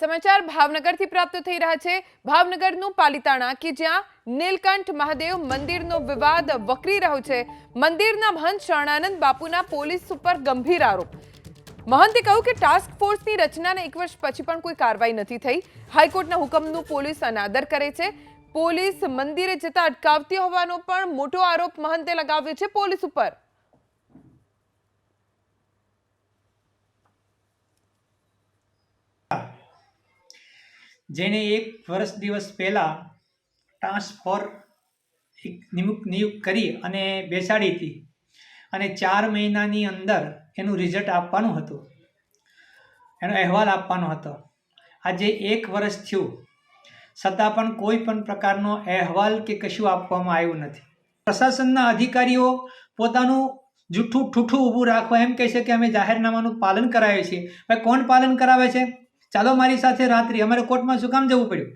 સમાચાર ભાવનગરથી પ્રાપ્ત થઈ રહ્યા છે. ભાવનગરનું પાલિતાણા કે જ્યાં નીલકંઠ મહાદેવ મંદિરનો વિવાદ વકરી રહ્યો છે. મંદિરના મહંત શરણાનંદ બાપુના પોલીસ ઉપર ગંભીર આરોપ. મહંતે કહ્યું કે ટાસ્ક ફોર્સની રચનાને એક વર્ષ પછી પણ કોઈ કાર્યવાહી નથી થઈ. હાઈકોર્ટના હુકમનું પોલીસ અનાદર કરે છે. પોલીસ મંદિરે જતા અટકાવતી હોવાનો પણ મોટો આરોપ મહંતે લગાવ્યો છે પોલીસ ઉપર. જેને એક વર્ષ દિવસ પહેલાં ટ્રાન્સફર નિમુક્ત નિયુક્ત કરી અને બેસાડી હતી. અને ચાર મહિનાની અંદર એનું રિઝલ્ટ આપવાનું હતું. એનો અહેવાલ આપવાનો હતો. આજે એક વર્ષ થયું. છતાં પણ કોઈ પણ પ્રકારનો અહેવાલ કે કશું આપવામાં આવ્યું નથી. પ્રશાસનના અધિકારીઓ પોતાનું જૂઠું ઠૂઠું ઊભું રાખવા એમ કહે છે કે અમે જાહેરનામાનું પાલન કરાવીએ છીએ. ભાઈ, કોણ પાલન કરાવે છે? ચાલો મારી સાથે રાત્રિ. અમારે કોર્ટમાં શું કામ જવું પડ્યું?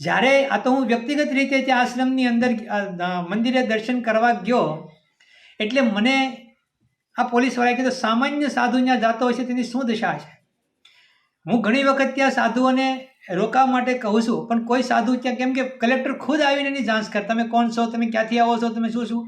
જ્યારે આ તો હું વ્યક્તિગત રીતે તે આશ્રમની અંદર મંદિરે દર્શન કરવા ગયો, એટલે મને આ પોલીસવાળાએ કીધું, સામાન્ય સાધુ ત્યાં જાતો હોય છે તેની શું દશા છે? હું ઘણી વખત ત્યાં સાધુઓને રોકાવા માટે કહું છું, પણ કોઈ સાધુ ત્યાં કેમ કે કલેક્ટર ખુદ આવીને એની જાંચ કર તમે કોણ છો? તમે ક્યાંથી આવો છો? તમે શું શું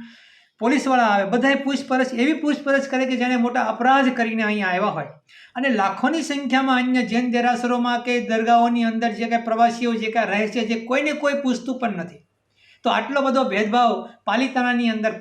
પોલીસવાળા આવે, બધાએ પૂછપરછ, એવી પૂછપરછ કરે કે જેણે મોટા અપરાધ કરીને અહીંયા આવ્યા હોય. અને લાખોની સંખ્યામાં અન્ય જૈન દેરાસરોમાં કે દરગાહોની અંદર જે કાંઈ પ્રવાસીઓ, જે કાંઈ રહે છે, જે કોઈને કોઈ પૂછતું પણ નથી. તો આટલો બધો ભેદભાવ પાલિતાણાની અંદર